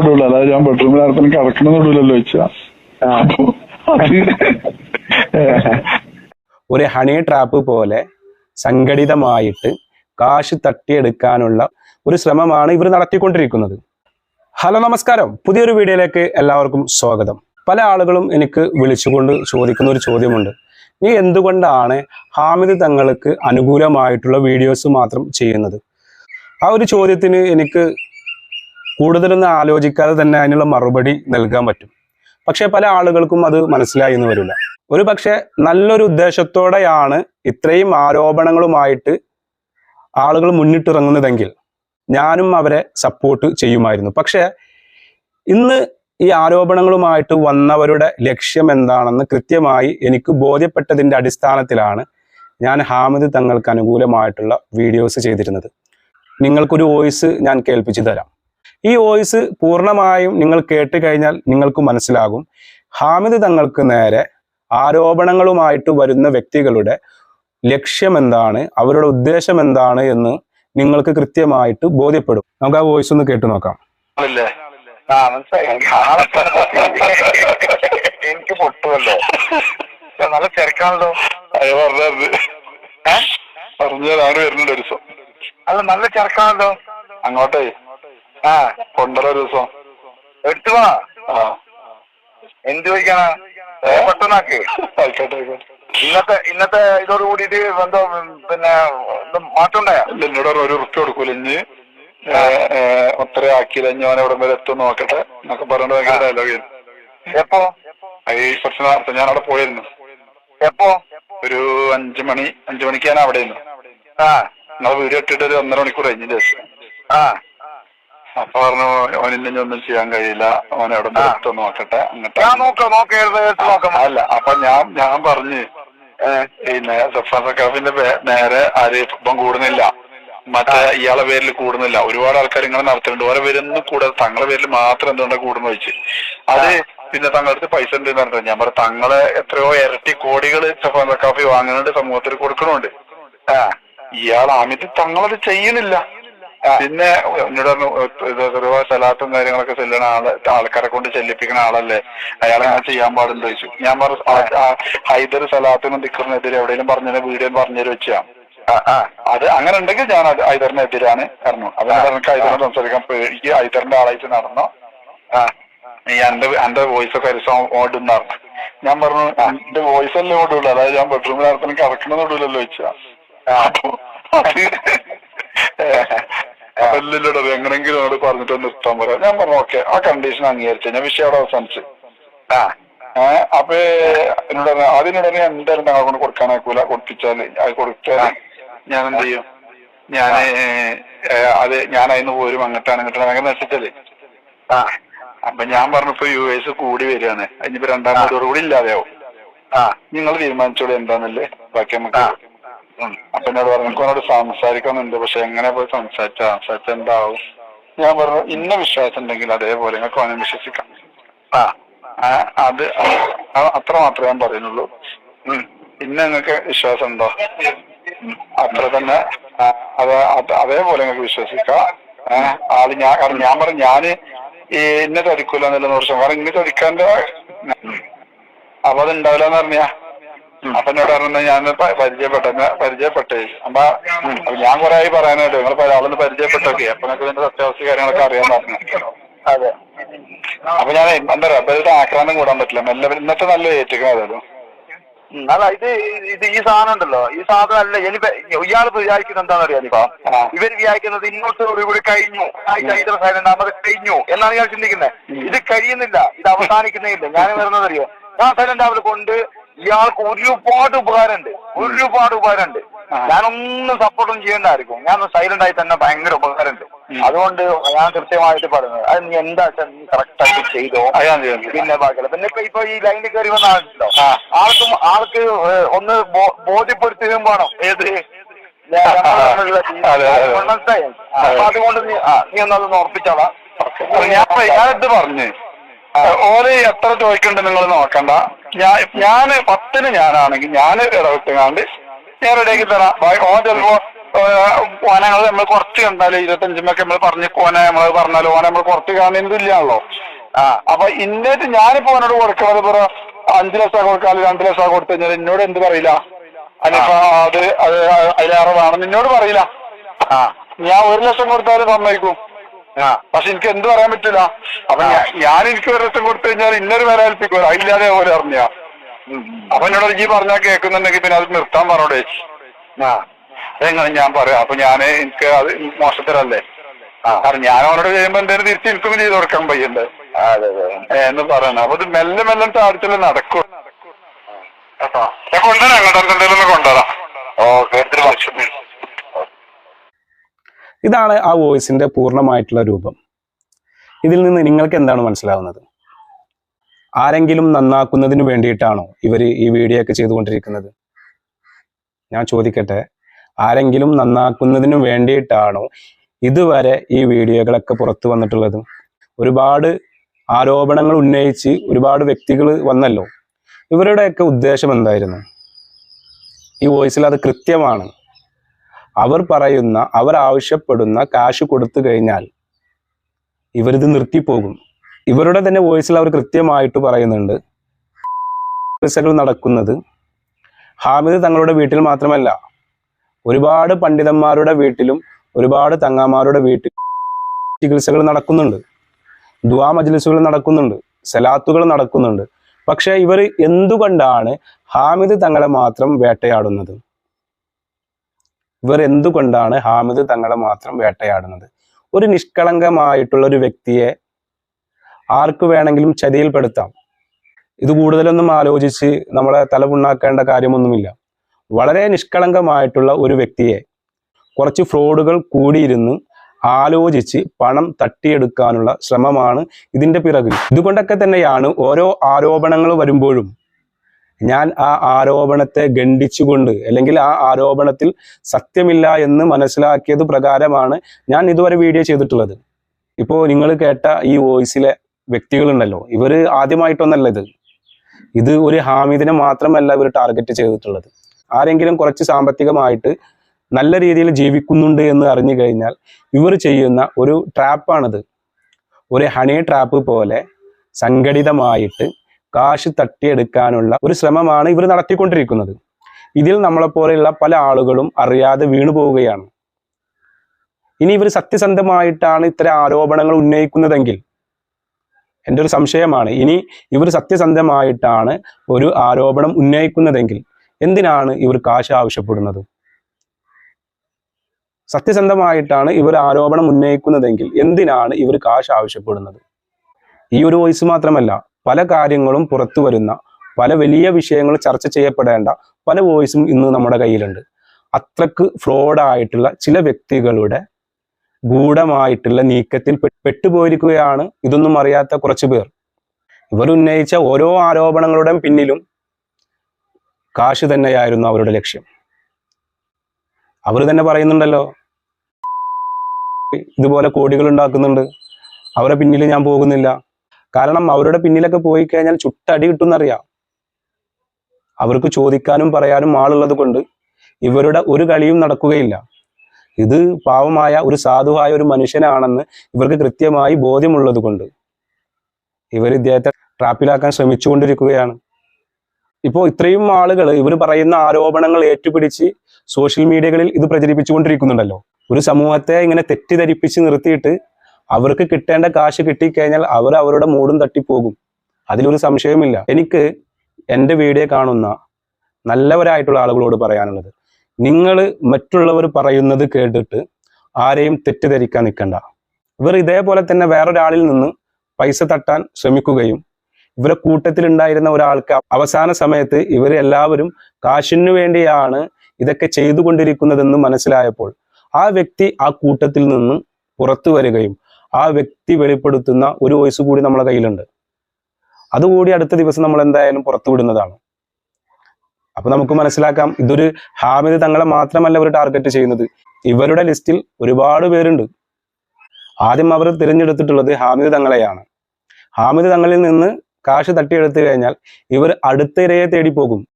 ഇടൂല അതായത് ഞാൻ ബെഡ്റൂമിൽ ആർക്കും കിടക്കണമെന്ന് ഇടൂലല്ലോ വെച്ചാ ഒരു ഹണി ട്രാപ്പ് പോലെ സംഘടിതമായിട്ട് കാശ് തട്ടിയെടുക്കാനുള്ള ഒരു ശ്രമമാണ് ഇവർ നടത്തിക്കൊണ്ടിരിക്കുന്നത്. ഹലോ നമസ്കാരം. പുതിയൊരു വീഡിയോയിലേക്ക് എല്ലാവർക്കും സ്വാഗതം. പല ആളുകളും എനിക്ക് വിളിച്ചുകൊണ്ട് ചോദിക്കുന്ന ഒരു ചോദ്യമുണ്ട്. നീ എന്തുകൊണ്ടാണ് ഹാമിദ് തങ്ങൾക്ക് അനുകൂലമായിട്ടുള്ള വീഡിയോസ് മാത്രം ചെയ്യുന്നത്? ആ ഒരു ചോദ്യത്തിന് എനിക്ക് കൂടുതലൊന്നും ആലോചിക്കാതെ തന്നെ അതിനുള്ള മറുപടി നൽകാൻ പറ്റും. പക്ഷെ പല ആളുകൾക്കും അത് മനസ്സിലായി എന്ന് വരില്ല. ഒരു നല്ലൊരു ഉദ്ദേശത്തോടെയാണ് ഇത്രയും ആരോപണങ്ങളുമായിട്ട് ആളുകൾ മുന്നിട്ടിറങ്ങുന്നതെങ്കിൽ ഞാനും അവരെ സപ്പോർട്ട് ചെയ്യുമായിരുന്നു. പക്ഷെ ഇന്ന് ഈ ആരോപണങ്ങളുമായിട്ട് വന്നവരുടെ ലക്ഷ്യം എന്താണെന്ന് കൃത്യമായി എനിക്ക് ബോധ്യപ്പെട്ടതിന്റെ അടിസ്ഥാനത്തിലാണ് ഞാൻ ഹാമിദ് തങ്ങൾക്ക് അനുകൂലമായിട്ടുള്ള വീഡിയോസ് ചെയ്തിരുന്നത്. നിങ്ങൾക്കൊരു വോയിസ് ഞാൻ കേൾപ്പിച്ചു തരാം. ഈ വോയിസ് പൂർണമായും നിങ്ങൾ കേട്ട് കഴിഞ്ഞാൽ നിങ്ങൾക്ക് മനസ്സിലാകും. ഹാമിദ് തങ്ങൾക്ക് നേരെ ആരോപണങ്ങളുമായിട്ട് വരുന്ന വ്യക്തികളുടെ ലക്ഷ്യം എന്താണ് അവരുടെ ഉദ്ദേശം എന്താണ് എന്ന് നിങ്ങൾക്ക് കൃത്യമായിട്ട് ബോധ്യപ്പെടും. നമുക്ക് ആ വോയിസ് ഒന്ന് കേട്ടു നോക്കാം. ആളല്ലേ? ആ മനസ്സിലായി. എനിക്ക് പൊട്ടുമല്ലോ. നല്ല തിരക്കാണല്ലോ. പറഞ്ഞു വരുന്നുണ്ട് ഒരു ദിവസം. അല്ല നല്ല തിരക്കാണല്ലോ. അങ്ങോട്ടേ. ആ കൊണ്ടര ദിവസം. എടുത്തു വാ. എന്ത് ചോദിക്കാനാ? പെട്ടെന്നാക്ക്. ആയിക്കോട്ടെ ഇന്നത്തെ ഇന്നത്തെ ഇതോട് കൂടിയിട്ട് എന്തോ പിന്നെ ഇത് മാറ്റം ഇല്ല, എന്നോട് ഒരു ഉറുപ്പ്യ കൊടുക്കൂല ഇഞ്ഞ്. ആക്കിയില്ല. അവൻ എവിടെ വരെ എത്തും നോക്കട്ടെ. എന്നൊക്കെ പറഞ്ഞിട്ട് ഭയങ്കര ഡയലോഗ് എപ്പോ? ഈ കുറച്ച് നേരത്തെ ഞാൻ അവിടെ പോയിരുന്നു. എപ്പോ? ഒരു അഞ്ചു മണി അഞ്ചു മണിക്ക് ഞാൻ അവിടെ ആയിരുന്നു. ആ. നിങ്ങളെ വീഡിയോ ഇട്ടിട്ട് ഒരു ഒന്നര മണിക്കൂർ ശേഷം ആ. അപ്പൊ പറഞ്ഞു ഒന്നും ചെയ്യാൻ കഴിയില്ല. എവിടെ എത്തും നോക്കട്ടെ. അങ്ങോട്ട്. ഞാൻ നോക്കാം നോക്കാം എടുത്ത് എടുത്ത് നോക്കാം. അല്ല അപ്പൊ ഞാൻ ഞാൻ പറഞ്ഞ് പിന്നെ സഫാൻ സക്കാഫിന്റെ നേരെ ആരെയും ഇപ്പം കൂടുന്നില്ല. മറ്റേ ഇയാളെ പേരിൽ കൂടുന്നില്ല. ഒരുപാട് ആൾക്കാർ ഇങ്ങനെ നടത്തുന്നുണ്ട് ഓരോ പേരൊന്നും കൂടാതെ തങ്ങളെ പേരിൽ മാത്രം എന്തുകൊണ്ടാണ് കൂടുന്ന വെച്ച്? അത് പിന്നെ തങ്ങളുടെ അടുത്ത് പൈസ ഉണ്ട് എന്ന് പറഞ്ഞിട്ട് ഞാൻ പറഞ്ഞു തങ്ങളെ എത്രയോ ഇരട്ടി കോടികൾ സഫാൻ സക്കാഫി വാങ്ങുന്നുണ്ട് സമൂഹത്തിൽ കൊടുക്കണുണ്ട് ഇയാൾ അമിത് തങ്ങളത് ചെയ്യണില്ല പിന്നെ എന്നോട് പറഞ്ഞു ഒരുപാട് സലാത്തും കാര്യങ്ങളൊക്കെ ചെല്ലണ ആൾ ആൾക്കാരെ കൊണ്ട് ചെല്ലിപ്പിക്കുന്ന ആളല്ലേ? അയാളെ ഞാൻ ചെയ്യാൻ പാടുണ്ടോ? ചോദിച്ചു. ഞാൻ പറഞ്ഞു ഹൈദർ സലാത്തിനും ദിക്കറിനെതിരെ എവിടെയെങ്കിലും പറഞ്ഞ വീഡിയോ പറഞ്ഞു വെച്ചാ. അത് അങ്ങനെ ഉണ്ടെങ്കിൽ ഞാൻ ഹൈദറിനെതിരാണ് പറഞ്ഞു. അപ്പൊ ഞാൻ പറഞ്ഞു ഹൈദറിനെ സംസാരിക്കാൻ എനിക്ക് ഹൈദറിന്റെ ആളായിട്ട് നടന്നോ. എന്റെ എന്റെ വോയിസ് ഒക്കെ ഓടുന്ന ഞാൻ പറഞ്ഞു എന്റെ വോയിസ് അല്ലേ ഓടുള്ളൂ? അതായത് ഞാൻ ബെഡ്റൂമിൽ നടത്തണം കിടക്കണമെന്ന് ഓടൂലല്ലോ ചോദിച്ചാ. അപ്പൊ എങ്ങനെങ്കിലും അവിടെ പറഞ്ഞിട്ട് നിർത്താൻ പറയാം ഞാൻ പറഞ്ഞു ഓക്കെ ആ കണ്ടീഷൻ അംഗീകരിച്ചു. ഞാൻ വിഷയം അവിടെ അവസാനിച്ചു. ഏഹ് അപ്പൊ എന്നോട് പറഞ്ഞു, അതിനോട് എന്തായാലും ഞങ്ങളെ കൊണ്ട് കൊടുക്കാനാക്കൂല കൊടുപ്പിച്ചാൽ അത് കൊടുത്താൽ ഞാൻ എന്ത് ചെയ്യും? ഞാൻ അത് ഞാൻ അതിന് പോരും. അങ്ങോട്ടാണ് ഇങ്ങോട്ടാണ്. അങ്ങനെ നട്ടിച്ചല്ലേ ആ. അപ്പൊ ഞാൻ പറഞ്ഞപ്പോ യു എസ് കൂടി വരികയാണ്. അതിനിപ്പോ രണ്ടാം കൂടി ഇല്ലാതെയാവും. നിങ്ങൾ തീരുമാനിച്ചോളൂ എന്താന്നല്ലേ? ബാക്കി നമുക്ക്. അപ്പൊ എന്നോട് പറഞ്ഞു എനിക്ക് അവനോട് സംസാരിക്കണമെന്നുണ്ട് പക്ഷെ എങ്ങനെ പോയി സംസാരിച്ച? സംസാരിച്ച എന്താവും? ഞാൻ പറഞ്ഞു ഇന്ന വിശ്വാസം ഉണ്ടെങ്കിൽ അതേപോലെ നിങ്ങൾക്ക് അവനെ വിശ്വസിക്കാം ആ അത് അത്ര മാത്രമേ ഞാൻ പറയുന്നുള്ളൂ. ഇന്ന് നിങ്ങൾക്ക് വിശ്വാസം ഉണ്ടോ അത്ര തന്നെ. അത് അത് അതേപോലെ നിങ്ങൾക്ക് വിശ്വസിക്കാം. അത് ഞാൻ കാരണം ഞാൻ പറഞ്ഞു ഞാൻ ഇന്നെ തടിക്കൂല എന്നുള്ള പ്രശ്നം. കാരണം ഇന്ന് തടിക്കാന്റെ അപ്പൊ അത് ഉണ്ടാവില്ല എന്ന് പറഞ്ഞാ? അപ്പൊ എന്നോട് പറഞ്ഞു ഞാൻ പരിചയപ്പെട്ട. പരിചയപ്പെട്ടേ അപ്പൊ ഞാൻ കുറെ ആയി പറയാനായിട്ട് നിങ്ങൾ ഒരാളൊന്ന് പരിചയപ്പെട്ടൊക്കെ. അപ്പൊ നിങ്ങൾക്ക് ഇതിന്റെ സത്യാവസ്ഥ കാര്യങ്ങളൊക്കെ അറിയാൻ പറഞ്ഞു. അതെ. അപ്പൊ ഞാൻ എന്താ ഇവരുടെ ആക്രാന്തം കൂടാൻ പറ്റില്ല. മെല്ലെ ഇന്നത്തെ നല്ല ഏറ്റുക്കണതല്ലോ ഉം, അല്ല ഇത് ഇത് ഈ സാധനം ഉണ്ടല്ലോ. ഈ സാധനം അല്ല ഇനിയിപ്പോ ഇയാൾ വിചാരിക്കുന്നത് എന്താണെന്ന് അറിയാം ഇപ്പൊ ഇവർ വിചാരിക്കുന്നത് ഇങ്ങോട്ട് ഇവിടെ കഴിഞ്ഞു. സൈലന്റ് അത് കഴിഞ്ഞു എന്നാണ് ഞാൻ ചിന്തിക്കുന്നത്. ഇത് കഴിയുന്നില്ല. ഇത് അവസാനിക്കുന്നേ ഇല്ല. ഞാൻ വരുന്നത് അറിയോ? ഞാൻ സൈലന്റ് അവരെ കൊണ്ട് ഇയാൾക്ക് ഒരുപാട് ഉപകാരമുണ്ട്. ഒരുപാട് ഉപകാരമുണ്ട്. ഞാനൊന്നും സപ്പോർട്ടും ചെയ്യണ്ടായിരിക്കും. ഞാൻ സൈലന്റ് ആയി തന്നെ ഭയങ്കര ഉപകാരമുണ്ട്. അതുകൊണ്ട് ഞാൻ കൃത്യമായിട്ട് പറയുന്നത് അത് നീ എന്താ വെച്ചാൽ നീ കറക്റ്റ് ആയിട്ട് ചെയ്തോ? പിന്നെ ബാക്കിയുള്ള പിന്നെ ഇപ്പൊ ഇപ്പൊ ഈ ലൈനിൽ കയറി വന്ന ആളുണ്ടോ ആൾക്ക് ആൾക്കും ഒന്ന് ബോധ്യപ്പെടുത്തുകയും വേണം. ഏത്. മനസ്സിലായോ? അപ്പൊ അതുകൊണ്ട് നീ നീ ഒന്നതൊന്ന് ഉറപ്പിച്ചോളാം ഞാൻ ഞാനിത് പറഞ്ഞ്. ഓര് എത്ര ചോദിക്കണ്ട് നിങ്ങൾ നോക്കണ്ട. ഞാൻ ഞാൻ പത്തിന് ഞാനാണെങ്കിൽ ഞാൻ ഇടവിട്ടുകാണ്ട് ഞാൻ റെഡിയാക്കി തരാം. ഓ ചിലപ്പോ ഓനങ്ങൾ നമ്മൾ കുറച്ച് കണ്ടാലും ഇരുപത്തഞ്ചുമൊക്കെ നമ്മൾ പറഞ്ഞ് ഓനെ നമ്മൾ പറഞ്ഞാലും ഓനെ നമ്മൾ കുറച്ച് കാണുന്നില്ലാണല്ലോ ആ അപ്പൊ ഇന്നേറ്റ് ഞാനിപ്പോ അവനോട് കൊടുക്കുന്നത് പറ അഞ്ചു ലക്ഷം കൊടുക്കാൽ രണ്ടു ലക്ഷം കൊടുത്തു കഴിഞ്ഞാൽ എന്നോട് എന്ത് പറയില്ല? അതിനിപ്പോ അത് അത് അതിലേറെ വേണം നിന്നോട് പറയില്ല. ആ ഞാൻ ഒരു ലക്ഷം കൊടുത്താലും സമ്മതിക്കും. ആ പക്ഷെ എനിക്ക് എന്ത് പറയാൻ പറ്റില്ല അപ്പൊ ഞാൻ എനിക്ക് ഒരു രസം കൊടുത്തു കഴിഞ്ഞാൽ ഇന്നൊരു വരെ ഏൽപ്പിക്കും. അതില്ലാതെ പോലെ അറിഞ്ഞ. അപ്പൊ എന്നോട് ഈ പറഞ്ഞാൽ കേൾക്കുന്നുണ്ടെങ്കിൽ പിന്നെ അത് നിർത്താൻ പറഞ്ഞോടെ. ആ എങ്ങനെ ഞാൻ പറയാം. അപ്പൊ ഞാൻ എനിക്ക് അത് മോശത്തരല്ലേ ആ. കാരണം ഞാൻ അവനോട് ചെയ്യുമ്പോ എന്തായാലും തിരിച്ച് എനിക്കും ചെയ്ത് കൊടുക്കാൻ പയ്യണ്ട് എന്ന് പറയണം. അപ്പൊ ഇത് മെല്ലെ മെല്ലെ താഴ്ചയിൽ നടക്കും. കൊണ്ടുവരാം അങ്ങോട്ട് എന്തെങ്കിലും കൊണ്ടുവരാം. ഓക്കെ വർഷം. ഇതാണ് ആ വോയിസിന്റെ പൂർണമായിട്ടുള്ള രൂപം. ഇതിൽ നിന്ന് നിങ്ങൾക്ക് എന്താണ് മനസ്സിലാവുന്നത്? ആരെങ്കിലും നന്നാക്കുന്നതിന് വേണ്ടിയിട്ടാണോ ഇവർ ഈ വീഡിയോ ഒക്കെ ചെയ്തുകൊണ്ടിരിക്കുന്നത്? ഞാൻ ചോദിക്കട്ടെ ആരെങ്കിലും നന്നാക്കുന്നതിന് വേണ്ടിയിട്ടാണോ ഇതുവരെ ഈ വീഡിയോകളൊക്കെ പുറത്തു വന്നിട്ടുള്ളത്? ഒരുപാട് ആരോപണങ്ങൾ ഉന്നയിച്ച് ഒരുപാട് വ്യക്തികൾ വന്നല്ലോ. ഇവരുടെയൊക്കെ ഉദ്ദേശം എന്തായിരുന്നു? ഈ വോയിസിൽ അത് കൃത്യമാണ്. അവർ പറയുന്ന അവർ ആവശ്യപ്പെടുന്ന കാശ് കൊടുത്തു കഴിഞ്ഞാൽ ഇവരിത് നിർത്തിപ്പോകും. ഇവരുടെ തന്നെ വോയിസിൽ അവർ കൃത്യമായിട്ട് പറയുന്നുണ്ട്. പൈസകൾ നടക്കുന്നത് ഹാമിദ് തങ്ങളുടെ വീട്ടിൽ മാത്രമല്ല ഒരുപാട് പണ്ഡിതന്മാരുടെ വീട്ടിലും ഒരുപാട് തങ്ങാമാരുടെ വീട്ടിൽ ചികിത്സകൾ നടക്കുന്നുണ്ട്. ദുവാ മജ്ലിസുകൾ നടക്കുന്നുണ്ട് സലാത്തുകൾ നടക്കുന്നുണ്ട്. പക്ഷെ ഇവർ എന്തുകൊണ്ടാണ് ഹാമിദ് തങ്ങളെ മാത്രം വേട്ടയാടുന്നത്? ഇവർ എന്തുകൊണ്ടാണ് ഹാമിദ് തങ്ങളെ മാത്രം വേട്ടയാടുന്നത്? ഒരു നിഷ്കളങ്കമായിട്ടുള്ള ഒരു വ്യക്തിയെ ആർക്ക് വേണമെങ്കിലും ചതിയിൽപ്പെടുത്താം. ഇത് കൂടുതലൊന്നും ആലോചിച്ച് നമ്മളെ തലപുണ്ണാക്കേണ്ട കാര്യമൊന്നുമില്ല. വളരെ നിഷ്കളങ്കമായിട്ടുള്ള ഒരു വ്യക്തിയെ കുറച്ച് ഫ്രോഡുകൾ കൂടിയിരുന്ന് ആലോചിച്ച് പണം തട്ടിയെടുക്കാനുള്ള ശ്രമമാണ് ഇതിന്റെ പിറകിൽ. ഇതുകൊണ്ടൊക്കെ തന്നെയാണ് ഓരോ ആരോപണങ്ങൾ വരുമ്പോഴും ഞാൻ ആ ആരോപണത്തെ ഖണ്ഡിച്ചുകൊണ്ട് അല്ലെങ്കിൽ ആ ആരോപണത്തിൽ സത്യമില്ല എന്ന് മനസ്സിലാക്കിയത് പ്രകാരമാണ് ഞാൻ ഇതുവരെ വീഡിയോ ചെയ്തിട്ടുള്ളത്. ഇപ്പോൾ നിങ്ങൾ കേട്ട ഈ വോയിസിലെ വ്യക്തികളുണ്ടല്ലോ ഇവർ ആദ്യമായിട്ടൊന്നല്ല ഇത്. ഇത് ഒരു ഹാമിദിനെ മാത്രമല്ല ഇവർ ടാർഗറ്റ് ചെയ്തിട്ടുള്ളത്. ആരെങ്കിലും കുറച്ച് സാമ്പത്തികമായിട്ട് നല്ല രീതിയിൽ ജീവിക്കുന്നുണ്ട് എന്ന് അറിഞ്ഞു കഴിഞ്ഞാൽ ഇവർ ചെയ്യുന്ന ഒരു ട്രാപ്പാണിത്. ഒരു ഹണി ട്രാപ്പ് പോലെ സംഘടിതമായിട്ട് കാശ് തട്ടിയെടുക്കാനുള്ള ഒരു ശ്രമമാണ് ഇവർ നടത്തിക്കൊണ്ടിരിക്കുന്നത്. ഇതിൽ നമ്മളെപ്പോലെയുള്ള പല ആളുകളും അറിയാതെ വീണു പോവുകയാണ്. ഇനി ഇവർ സത്യസന്ധമായിട്ടാണ് ഇത്തരം ആരോപണങ്ങൾ ഉന്നയിക്കുന്നതെങ്കിൽ? എന്റെ ഒരു സംശയമാണ്. ഇനി ഇവർ സത്യസന്ധമായിട്ടാണ് ഒരു ആരോപണം ഉന്നയിക്കുന്നതെങ്കിൽ എന്തിനാണ് ഇവർ കാശ് ആവശ്യപ്പെടുന്നത്? സത്യസന്ധമായിട്ടാണ് ഇവർ ആരോപണം ഉന്നയിക്കുന്നതെങ്കിൽ എന്തിനാണ് ഇവർ കാശ് ആവശ്യപ്പെടുന്നത്? ഈ ഒരു വോയിസ് മാത്രമല്ല പല കാര്യങ്ങളും പുറത്തു വരുന്ന പല വലിയ വിഷയങ്ങൾ ചർച്ച ചെയ്യപ്പെടേണ്ട പല വോയിസും ഇന്ന് നമ്മുടെ കയ്യിലുണ്ട്. അത്രയ്ക്ക് ഫ്രോഡായിട്ടുള്ള ചില വ്യക്തികളുടെ ഗൂഢമായിട്ടുള്ള നീക്കത്തിൽ പെട്ടുപോയിരിക്കുകയാണ് ഇതൊന്നും അറിയാത്ത കുറച്ചു പേർ. ഇവർ ഉന്നയിച്ച ഓരോ ആരോപണങ്ങളുടെ പിന്നിലും കാശ് തന്നെയായിരുന്നു അവരുടെ ലക്ഷ്യം. അവർ തന്നെ പറയുന്നുണ്ടല്ലോ ഇതുപോലെ കോടികൾ ഉണ്ടാക്കുന്നുണ്ട് അവരുടെ പിന്നിൽ ഞാൻ പോകുന്നില്ല. കാരണം അവരുടെ പിന്നിലൊക്കെ പോയി കഴിഞ്ഞാൽ ചുട്ടടി കിട്ടുമെന്നറിയാം. അവർക്ക് ചോദിക്കാനും പറയാനും ആളുള്ളത് കൊണ്ട് ഇവരുടെ ഒരു കളിയും നടക്കുകയില്ല. ഇത് പാവമായ ഒരു സാധുവായ ഒരു മനുഷ്യനാണെന്ന് ഇവർക്ക് കൃത്യമായി ബോധ്യമുള്ളത് കൊണ്ട് ഇവർ ഇദ്ദേഹത്തെ ട്രാപ്പിലാക്കാൻ ശ്രമിച്ചുകൊണ്ടിരിക്കുകയാണ്. ഇപ്പോൾ ഇത്രയും ആളുകൾ ഇവർ പറയുന്ന ആരോപണങ്ങൾ ഏറ്റുപിടിച്ച് സോഷ്യൽ മീഡിയകളിൽ ഇത് പ്രചരിപ്പിച്ചുകൊണ്ടിരിക്കുന്നുണ്ടല്ലോ. ഒരു സമൂഹത്തെ ഇങ്ങനെ തെറ്റിദ്ധരിപ്പിച്ച് നിർത്തിയിട്ട് അവർക്ക് കിട്ടേണ്ട കാശ് കിട്ടിക്കഴിഞ്ഞാൽ അവർ അവരുടെ മൂടും തട്ടിപ്പോകും അതിലൊരു സംശയവുമില്ല. എനിക്ക് എന്റെ വീഡിയോ കാണുന്ന നല്ലവരായിട്ടുള്ള ആളുകളോട് പറയാനുള്ളത് നിങ്ങൾ മറ്റുള്ളവർ പറയുന്നത് കേട്ടിട്ട് ആരെയും തെറ്റിദ്ധരിക്കാൻ നിൽക്കണ്ട. ഇവർ ഇതേപോലെ തന്നെ വേറൊരാളിൽ നിന്ന് പൈസ തട്ടാൻ ശ്രമിക്കുകയും ഇവരെ കൂട്ടത്തിലുണ്ടായിരുന്ന ഒരാൾക്ക് അവസാന സമയത്ത് ഇവരെല്ലാവരും കാശിനു വേണ്ടിയാണ് ഇതൊക്കെ ചെയ്തുകൊണ്ടിരിക്കുന്നതെന്ന് മനസ്സിലായപ്പോൾ ആ വ്യക്തി ആ കൂട്ടത്തിൽ നിന്ന് പുറത്തു വരികയും ആ വ്യക്തി വെളിപ്പെടുത്തുന്ന ഒരു വോയിസ് കൂടി നമ്മളെ കയ്യിലുണ്ട്. അതുകൂടി അടുത്ത ദിവസം നമ്മൾ എന്തായാലും പുറത്തു വിടുന്നതാണ്. അപ്പൊ നമുക്ക് മനസ്സിലാക്കാം ഇതൊരു ഹാമിദ് തങ്ങളെ മാത്രമല്ല ഒരു ടാർഗറ്റ് ചെയ്യുന്നത്. ഇവരുടെ ലിസ്റ്റിൽ ഒരുപാട് പേരുണ്ട്. ആദ്യം അവർ തിരഞ്ഞെടുത്തിട്ടുള്ളത് ഹാമിദ് തങ്ങളെയാണ്. ഹാമിദ് തങ്ങളിൽ നിന്ന് കാശ് തട്ടിയെടുത്തു കഴിഞ്ഞാൽ ഇവർ അടുത്ത ഇരയെ തേടി പോകും.